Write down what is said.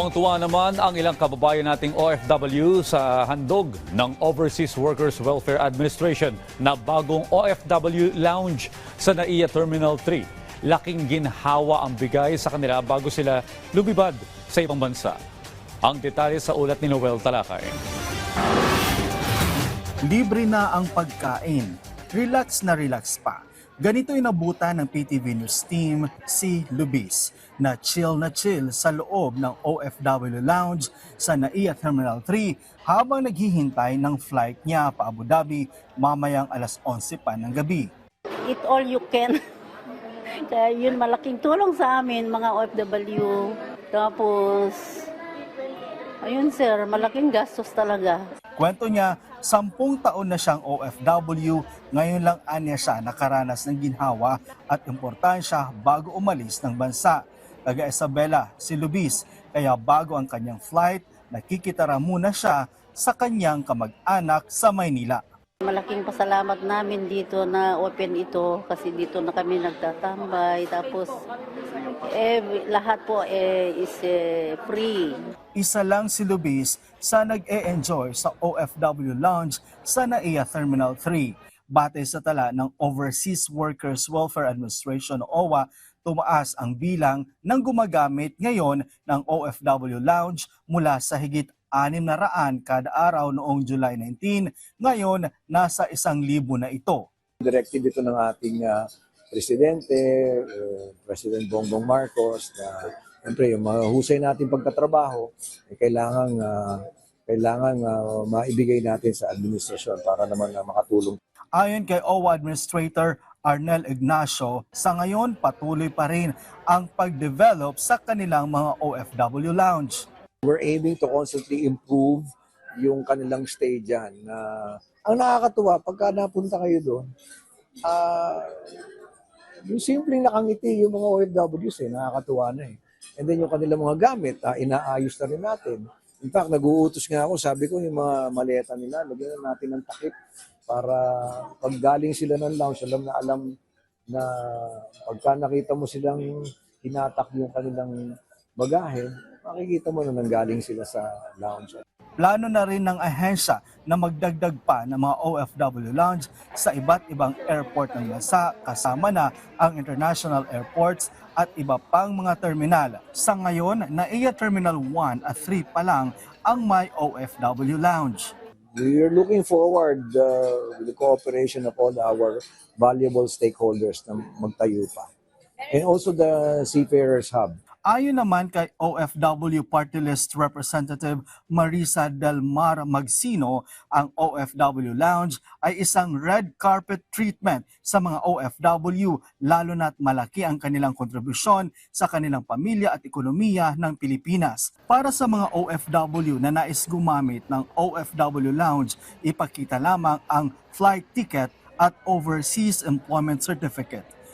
Tuwang-tuwa naman ang ilang kababayan nating OFW sa handog ng Overseas Workers Welfare Administration na bagong OFW Lounge sa NAIA Terminal 3. Laking ginhawa ang bigay sa kanila bago sila lumibad sa ibang bansa. Ang detalye sa ulat ni Noel Talakay. Libre na ang pagkain. Relax na relax pa. Ganito inabutan ng PTV News team si Lubis na chill na chill sa loob ng OFW Lounge sa NAIA Terminal 3 habang naghihintay ng flight niya pa Abu Dhabi mamayang alas 11 pa ng gabi. Eat all you can. Kaya yun malaking tulong sa amin mga OFW. Tapos, ayun sir, malaking gastos talaga. Kwento niya, sampung taon na siyang OFW, ngayon lang anya siya nakaranas ng ginhawa at importansya bago umalis ng bansa. Taga Isabela, si Lubis, kaya bago ang kanyang flight, nakikitara muna siya sa kanyang kamag-anak sa Maynila. Malaking pasalamat namin dito na open ito kasi dito na kami nagtatambay. Tapos, eh, lahat po eh, is eh, free. Isa lang si Lubis sa nag-e-enjoy sa OFW Lounge sa NAIA Terminal 3. Batay sa tala ng Overseas Workers Welfare Administration o OWA, tumaas ang bilang ng gumagamit ngayon ng OFW Lounge mula sa higit 600 kada araw noong July 19, ngayon nasa isang libo na ito. directive ito ng ating ah, presidente, eh, President Bongbong Marcos, na siyempre yung mga husay natin pagtatrabaho, eh, kailangan ah, kailangan ah, maibigay natin sa administrasyon para naman na makatulong Ayon kay OWA Administrator Arnel Ignacio, sa ngayon patuloy pa rin ang pag-develop sa kanilang mga OFW lounge. we're aiming to constantly improve yung kanilang stay dyan. Na ang nakakatuwa, pagka napunta kayo doon, ah yung simpleng nakangiti yung mga OFWs eh, nakakatuwa na eh. And then yung kanilang mga gamit, ah, inaayos na rin natin. In fact, nag-uutos nga ako, sabi ko yung mga maleta nila, lagyan na natin ng takip para pag galing sila ng lounge, alam na alam na pagka nakita mo silang hinatak yung kanilang bagahe, makikita mo na nanggaling sila sa lounge. Plano na rin ng ahensya na magdagdag pa ng mga OFW lounge sa iba't ibang airport ng bansa kasama na ang international airports at iba pang mga terminal. Sa ngayon, NAIA Terminal 1 at 3 pa lang ang may OFW lounge. We are looking forward uh, the cooperation of all our valuable stakeholders na magtayo pa. And also the Seafarers Hub. Ayon naman kay OFW Party List Representative Marisa Del Mar Magsino, ang OFW Lounge ay isang red carpet treatment sa mga OFW lalo na't malaki ang kanilang kontribusyon sa kanilang pamilya at ekonomiya ng Pilipinas. Para sa mga OFW na nais gumamit ng OFW Lounge, ipakita lamang ang flight ticket at Overseas Employment Certificate.